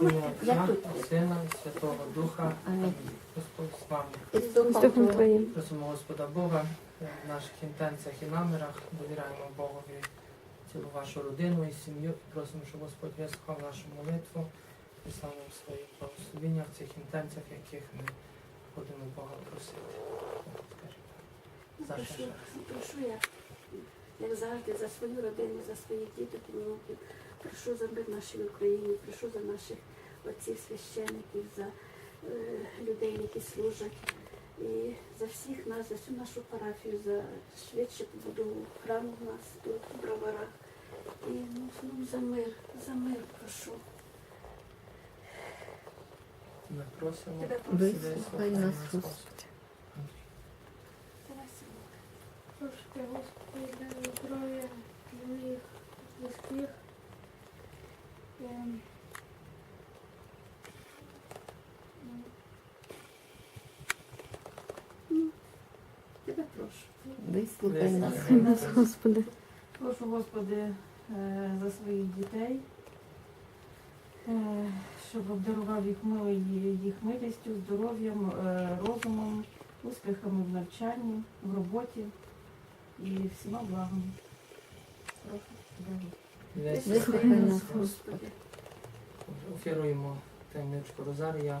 Отця, і Сина і Святого Духа. Амінь. Господь з вами. З Духом Твоїм. Просимо Господа Бога в наших інтенціях і намірах. Довіряємо Богові цілу вашу родину і сім'ю. Просимо, щоб Господь вислухав нашу молитву і саме в своїх благословеннях, в цих інтенціях, яких ми будемо Бога просити. Прошу, прошу я, як завжди, за свою родину, за своїх діток і внуків. Прошу за мир нашій Україні, прошу за наших отців, священиків, за е, людей, які служать. І за всіх нас, за всю нашу парафію, за швидше побудову храму в нас тут, в броварах. І ну, ну, за мир, за мир прошу. Ми просимо. Тебе Вислухай нас, Господи. Господи. Давай, Господи, дай здоров'я для моїх близьких. Ем, ну, Тебе прошу. Вислухай нас, нас. Господи. Прошу, Господи, е, за своїх дітей, е, щоб обдарував їх милою їх милістю, здоров'ям, е, розумом, успіхами в навчанні, в роботі і всіма благами. Прошу тебе. Вислухай нас, нас, Господи. Офіруємо таємничку Розарія.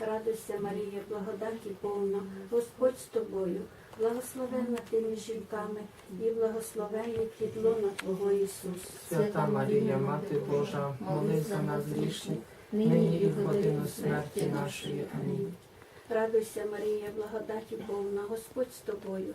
Радуйся, Марія, благодаті повна, Господь з тобою, благословенна ти між жінками, і благословенний плід лона Твого Ісус. Свята Марія, Мати Божа, молись за нас грішні, нині і в годину смерті нашої. Амінь. Радуйся, Марія, благодаті повна, Господь з тобою,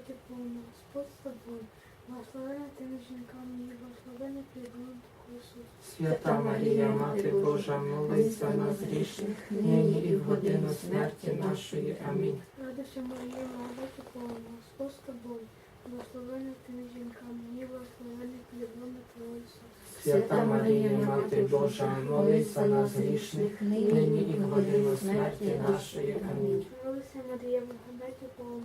Радуйся, Марія, Господь з тобою, благословена ти між жінками, і лона Твого Ісус. Свята Марія, Мати Божа, молись за нас грішних, нині і в годину смерті нашої. Амінь. Радуйся, Марія, благодаті повна, Господь з тобою, благословена ти між жінками, і благословений плід лона Твого Ісус. Свята Марія, Мати Божа, молись за нас грішних, нині і в годину смерті нашої. Амінь. Радуйся, Марія, благодаті повна,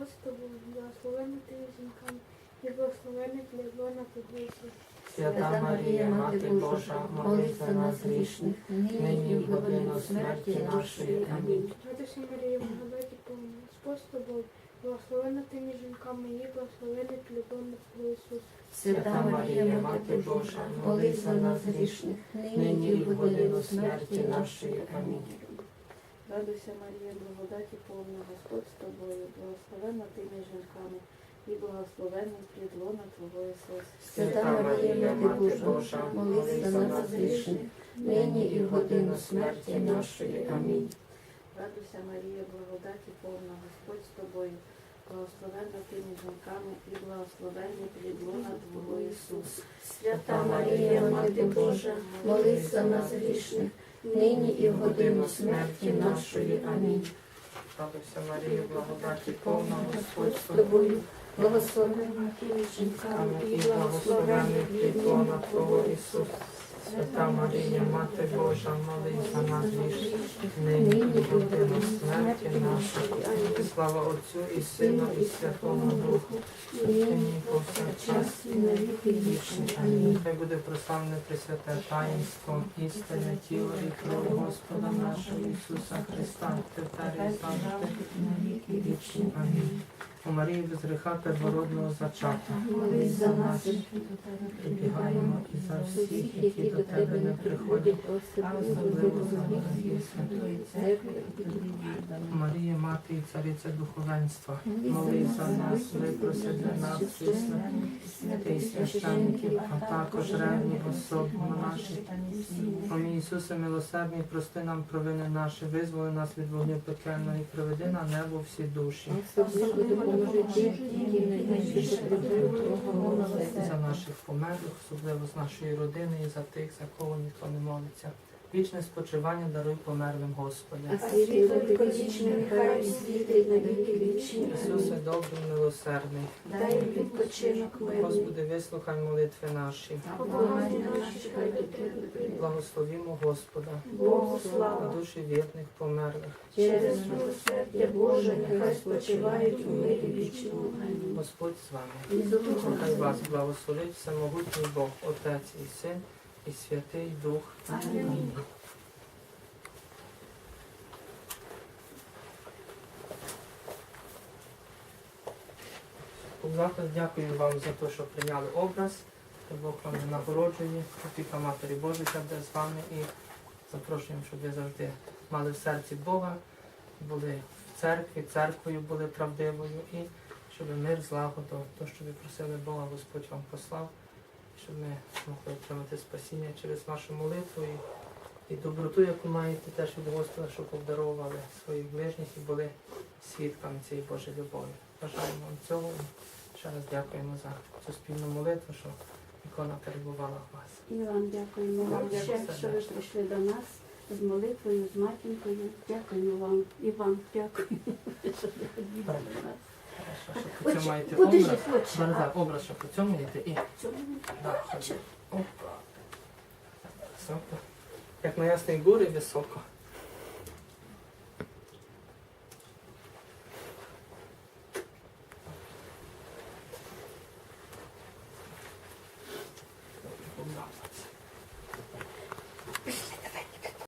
Господь з благословена ти жінками, і благословений плід лона Твого Ісус. Свята Марія, Мати Божа, молись за нас грішних, нині і в годину смерті нашої. Амінь. Радуйся, Марія, благодаті повна, Господь з тобою, благословена ти між жінками, і благословений плід лона Твого Ісус. Свята Марія, Мати Божа, молись за нас грішних, нині і в годину смерті нашої. Амінь. Радуйся, Марія, благодаті повна, Господь з тобою, благословенна ти між жінками, і благословенний плід лона Твого Ісус. Свята Марія, Мати Божа, молись за нас грішних, нині і в годину смерті нашої. Амінь. Радуйся, Марія, благодаті повна, Господь з тобою, благословенна ти між жінками, і благословенний плід лона Твого Ісус. Свята Марія, Мати Божа, молись за нас грішних, нині і в годину смерті нашої. Амінь. Радуйся, Марія, благодаті повна, Господь з тобою, благословена ти жінками, і і благословений плід лона Твого Ісус. Свята Марія, Мати Божа, молись за нас грішних, нині і годину смерті нашої. Слава Отцю і Сину і Святому Духу, нині повсякчас і на вічні. Амінь. Хай буде прославлене Пресвяте таїнство, істинне тіло і кров Господа нашого Ісуса Христа, тепер і завжди, на віки вічні. Амінь. У Марії без гріха первородного зачата. Молись за нас, Прибігаємо і за всіх, які до тебе не приходять, а особливо за Марію Святої Церкви. Марія, Мати і Цариця Духовенства, молись за нас, випроси для нас, чесних, святий священників, а також ревні особи наші. О мій Ісусе милосердний, прости нам провини наші, визволи нас від вогню і приведи на небо всі душі. Особливо найбільше потребують. За наших померлих, особливо з нашої родини і за тих, за кого ніхто не молиться. Вічне спочивання даруй померлим Господи. А світло віковічне нехай світить на віки вічні. Ісусе добрий, милосердний. Дай їм відпочинок мирний. Господи, вислухай молитви наші. Поблагання наші хай. Благословімо Господа. Богу слава. душі вірних померлих. Через милосердя Боже, нехай спочивають у мирі вічному. Господь з вами. Нехай вас благословить всемогутній Бог, Отець і Син, і Святий Дух. Амінь. Завтра дякую вам за те, що прийняли образ. Бог вам нагороджує, опіка Матері Божої буде з вами і запрошуємо, щоб ви завжди мали в серці Бога, були в церкві, церквою були правдивою і щоб мир, злагоду, то, що ви просили Бога, Господь вам послав, щоб ми могли отримати спасіння через вашу молитву і, і доброту, яку маєте теж від Господа, щоб обдаровували своїх ближніх і були свідками цієї Божої любові. Бажаємо вам цього. Ще раз дякуємо за цю спільну молитву, що ікона перебувала в вас. І вам дякуємо вам ще, що ви прийшли до нас з молитвою, з матінкою. Дякуємо вам і вам дякуємо, що ви до нас. Що по цьому маєте Подожди, образ. Зараз так, образ, що по цьому маєте і Цьому. Опа. Високо. Як на ясний гори високо.